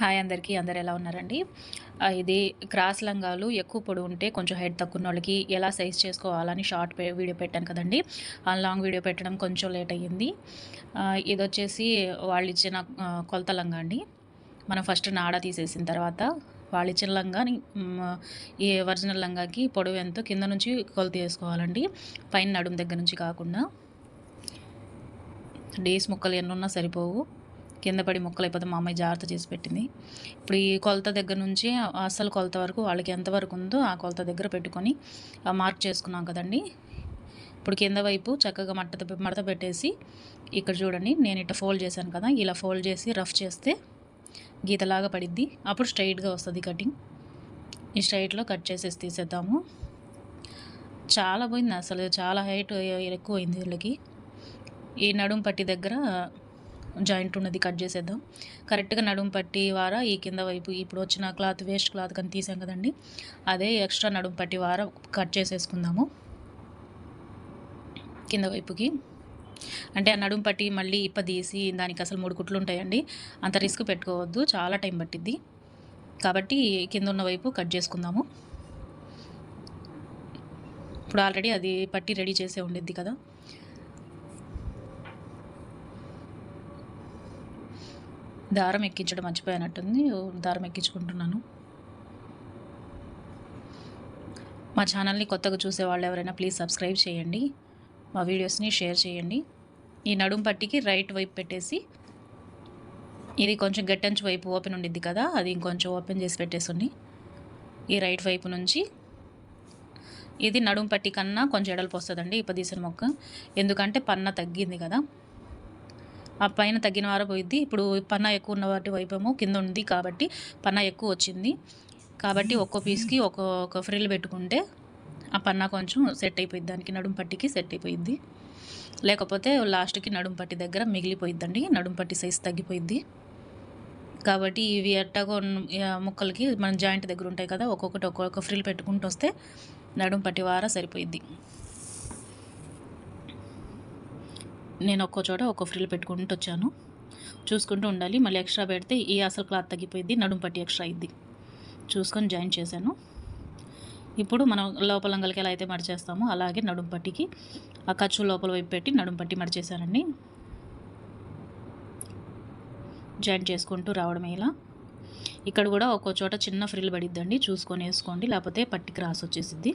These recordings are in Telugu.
హాయ్ అందరికీ అందరు ఎలా ఉన్నారండి? ఇది క్రాస్ లంగాలు ఎక్కువ పొడవు ఉంటే కొంచెం హెడ్ తక్కువ ఉన్న వాళ్ళకి ఎలా సైజ్ చేసుకోవాలని షార్ట్ వీడియో పెట్టాను కదండి. ఆ లాంగ్ వీడియో పెట్టడం కొంచెం లేట్ అయ్యింది. ఇది వచ్చేసి వాళ్ళు ఇచ్చిన కొలత లంగా అండి. మనం ఫస్ట్ నాడ తీసేసిన తర్వాత వాళ్ళు ఇచ్చిన లంగాని ఈ ఒరిజినల్ లంగాకి పొడవు ఎంతో కింద నుంచి కొలత వేసుకోవాలండి పైన నడుము దగ్గర నుంచి కాకుండా. డేస్ ముక్కలు ఎన్నున్నా సరిపోవు. కింద పడి ముక్కలు అయిపోతే మా అమ్మాయి జాగ్రత్త చేసి పెట్టింది. ఇప్పుడు ఈ కొలత దగ్గర నుంచి అసలు కొలత వరకు వాళ్ళకి ఎంతవరకు ఉందో ఆ కొలత దగ్గర పెట్టుకొని మార్క్ చేసుకున్నాం కదండి. ఇప్పుడు కింద వైపు చక్కగా మట్ట మడత పెట్టేసి ఇక్కడ చూడండి నేను ఇట్లా ఫోల్డ్ చేశాను కదా ఇలా ఫోల్డ్ చేసి రఫ్ చేస్తే గీతలాగా పడిద్ది. అప్పుడు స్ట్రైట్గా వస్తుంది కటింగ్. ఈ స్ట్రైట్లో కట్ చేసేసి తీసేద్దాము. చాలా పోయింది అసలు చాలా హైట్ ఎక్కువ అయింది వీళ్ళకి. ఈ నడుం పట్టి దగ్గర జాయింట్ ఉన్నది కట్ చేసేద్దాం. కరెక్ట్గా నడుము పట్టి వార ఈ కింద వైపు ఇప్పుడు వచ్చిన క్లాత్ వేస్ట్ క్లాత్ కానీ తీసాం కదండి. అదే ఎక్స్ట్రా నడుం పట్టి వార కట్ చేసేసుకుందాము. కింద వైపుకి. అంటే ఆ నడుము పట్టి మళ్ళీ ఇప్ప తీసి దానికి అసలు మూడు కుట్లు ఉంటాయండి. అంత రిస్క్ పెట్టుకోవద్దు చాలా టైం పట్టిద్ది. కాబట్టి కింద ఉన్న వైపు కట్ చేసుకుందాము. ఇప్పుడు ఆల్రెడీ అది పట్టి రెడీ చేసే ఉండిద్ది కదా. దారం ఎక్కించడం మర్చిపోయినట్టుంది. దారం ఎక్కించుకుంటున్నాను. మా ఛానల్ని కొత్తగా చూసే వాళ్ళు ఎవరైనా ప్లీజ్ సబ్స్క్రైబ్ చేయండి. మా వీడియోస్ని షేర్ చేయండి. ఈ నడుం పట్టికి రైట్ వైపు పెట్టేసి ఇది కొంచెం గట్టంచు వైపు ఓపెన్ ఉండిద్ది కదా అది ఇంకొంచెం ఓపెన్ చేసి పెట్టేసి ఈ రైట్ వైపు నుంచి ఇది నడుం పట్టి కన్నా కొంచెం ఎడల్పు వస్తుందండి ఇప్పదీసిన మొక్క. ఎందుకంటే పన్న తగ్గింది కదా. ఆ పైన తగ్గిన వార పోయిద్ది. ఇప్పుడు పన్నా ఎక్కువ ఉన్న వాటి వైపేమో కింద ఉంది కాబట్టి పన్నా ఎక్కువ వచ్చింది. కాబట్టి ఒక్కో పీస్కి ఒక్కొక్క ఫ్రిల్ పెట్టుకుంటే ఆ పన్నా కొంచెం సెట్ అయిపోయింది దానికి నడుం పట్టికి సెట్ అయిపోయింది లేకపోతే లాస్ట్కి నడుం పట్టి దగ్గర మిగిలిపోయిద్దండి. నడుం పట్టి సైజ్ తగ్గిపోయింది కాబట్టి ఇవి ఎట్టగో ముక్కలకి మన జాయింట్ దగ్గర ఉంటాయి కదా ఒక్కొక్కటి ఒక్కొక్క ఫ్రిల్ పెట్టుకుంటూ వస్తే నడుం పట్టి వార సరిపోయిద్ది. నేను ఒక్కో చోట ఒక్కో ఫ్రిల్ పెట్టుకుంటూ వచ్చాను. చూసుకుంటూ ఉండాలి. మళ్ళీ ఎక్స్ట్రా పెడితే ఈ అసలు క్లాత్ తగ్గిపోయింది. నడుం పట్టి ఎక్స్ట్రా అయింది. చూసుకొని జాయిన్ చేశాను. ఇప్పుడు మనం లోపల అంగలకి ఎలా అయితే మడిచేస్తామో అలాగే నడుం పట్టికి ఆ ఖర్చు లోపల వైపు పెట్టి నడుం పట్టి మడిచేశానండి. జాయిన్ చేసుకుంటూ రావడమే ఇలా. ఇక్కడ కూడా ఒక్కో చోట చిన్న ఫ్రిల్ పడిద్దండి. చూసుకొని వేసుకోండి. లేకపోతే పట్టి క్రాస్ వచ్చేసిద్ది.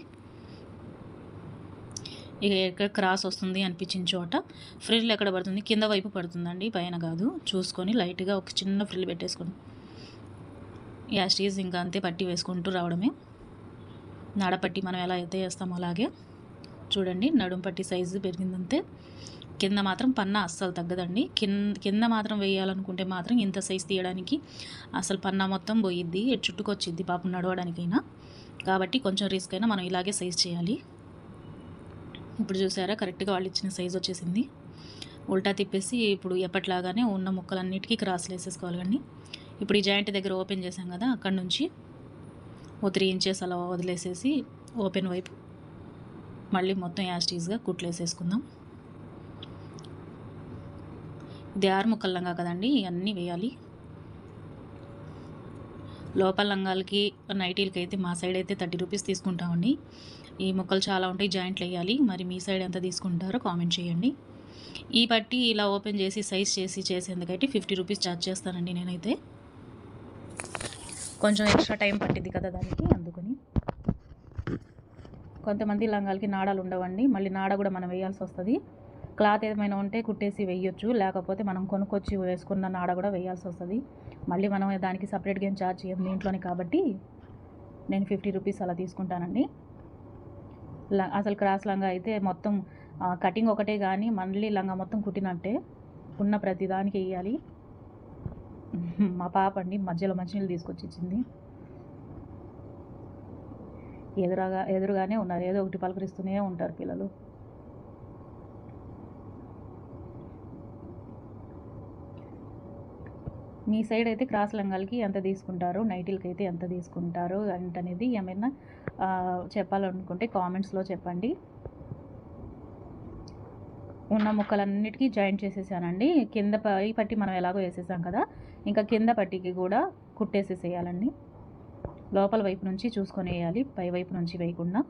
ఎక్కడ క్రాస్ వస్తుంది అనిపించిన చోట. ఫ్రిల్ ఎక్కడ పడుతుంది? కింద వైపు పడుతుందండి పైన కాదు. చూసుకొని లైట్గా ఒక చిన్న ఫ్రిల్ పెట్టేసుకోండి. యాస్టీస్ ఇంకా అంతే పట్టి వేసుకుంటూ రావడమే. నడపట్టి మనం ఎలా అయితే వేస్తామో అలాగే. చూడండి నడుం పట్టి సైజు పెరిగిందంతే. కింద మాత్రం పన్నా అస్సలు తగ్గదండి. కింద కింద మాత్రం వేయాలనుకుంటే మాత్రం ఇంత సైజు తీయడానికి అసలు పన్నా మొత్తం పోయిద్ది చుట్టుకొచ్చిద్ది పాపం నడవడానికైనా. కాబట్టి కొంచెం రిస్క్ అయినా మనం ఇలాగే సైజ్ చేయాలి. ఇప్పుడు చూసారా కరెక్ట్గా వాళ్ళు ఇచ్చిన సైజ్ వచ్చేసింది. ఉల్టా తిప్పేసి ఇప్పుడు ఎప్పట్లాగానే ఉన్న ముక్కలన్నిటికీ క్రాసులు వేసేసుకోవాలి కానీ ఇప్పుడు ఈ జాయింట్ దగ్గర ఓపెన్ చేసాం కదా అక్కడ నుంచి ఓ త్రీ ఇంచెస్ అలా వదిలేసేసి ఓపెన్ వైపు మళ్ళీ మొత్తం యాస్టీస్గా కుట్లు వేసేసుకుందాం. ఇది ఆరు ముక్కల్లంగా కదండి ఇవన్నీ వేయాలి. లోపల లంగాలకి నైటీలకి అయితే మా సైడ్ అయితే థర్టీ రూపీస్ తీసుకుంటామండి. ఈ ముక్కలు చాలా ఉంటాయి జాయింట్లు వేయాలి. మరి మీ సైడ్ ఎంత తీసుకుంటారో కామెంట్ చేయండి. ఈ పట్టి ఇలా ఓపెన్ చేసి సైజ్ చేసి చేసేందుకైతే ఫిఫ్టీ రూపీస్ ఛార్జ్ చేస్తానండి నేనైతే. కొంచెం ఎక్స్ట్రా టైం పట్టింది కదా దానికి అందుకని. కొంతమంది లంగాలకి నాడాలు ఉండవండి. మళ్ళీ నాడ కూడా మనం వేయాల్సి వస్తుంది. క్లాత్ ఏమైనా ఉంటే కుట్టేసి వేయొచ్చు. లేకపోతే మనం కొనుక్కొచ్చి వేసుకున్న నాడ కూడా వేయాల్సి వస్తుంది. మళ్ళీ మనం దానికి సపరేట్గా ఏం ఛార్జ్ చేయం దీంట్లోనే కాబట్టి నేను ఫిఫ్టీ రూపీస్ అలా తీసుకుంటానండి. ల- అసలు క్రాస్ లంగా అయితే మొత్తం కటింగ్ ఒకటే కానీ మళ్ళీ లంగా మొత్తం కుట్టినట్టే ఉన్న ప్రతిదానికి వేయాలి. మా పాప అండి మధ్యలో మంచినీళ్ళు తీసుకొచ్చి ఇచ్చింది ఎదురుగా ఎదురుగానే ఉన్నారు. ఏదో ఒకటి పలకరిస్తూనే ఉంటారు పిల్లలు. మీ సైడ్ అయితే క్రాస్ లంగాలకి ఎంత తీసుకుంటారు? నైటీలకి అయితే ఎంత తీసుకుంటారు? అనేది ఏమైనా చెప్పాలనుకుంటే కామెంట్స్లో చెప్పండి. ఉన్న ముక్కలన్నిటికీ జాయింట్ చేసేసానండి. కింద పై పట్టి మనం ఎలాగో వేసేసాం కదా ఇంకా కింద పట్టికి కూడా కుట్టేసేసేయాలండి. లోపల వైపు నుంచి చూసుకొని వేయాలి పై వైపు నుంచి వేయకుండా.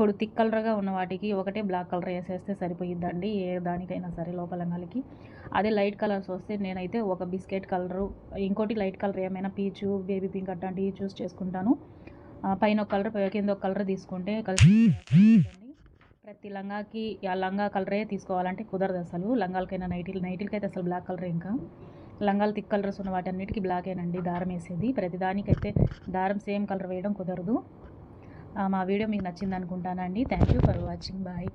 ఇప్పుడు థిక్ కలర్గా ఉన్న వాటికి ఒకటే బ్లాక్ కలర్ వేసేస్తే సరిపోయిద్దండి ఏ దానికైనా సరే లోపల అదే లైట్ కలర్స్ వస్తే నేనైతే ఒక బిస్కెట్ కలరు ఇంకోటి లైట్ కలర్ ఏమైనా పీచు బేబీ పింక్ అట్లాంటివి చూస్ చేసుకుంటాను. పైన ఒక కలర్ కింద ఒక కలర్ తీసుకుంటే కలిసి ప్రతి లంగాకి ఆ లంగా కలరే తీసుకోవాలంటే కుదరదు అసలు. లంగాలకైనా నైటీలు నైటీలకి అయితే అసలు బ్లాక్ కలర్ ఇంకా. లంగాలు థిక్ కలర్స్ ఉన్న వాటన్నిటికీ బ్లాకేనండి దారం వేసేది. ప్రతి దానికైతే దారం సేమ్ కలర్ వేయడం కుదరదు. మా వీడియో మీకు నచ్చింది అనుకుంటానండి thank you for watching bye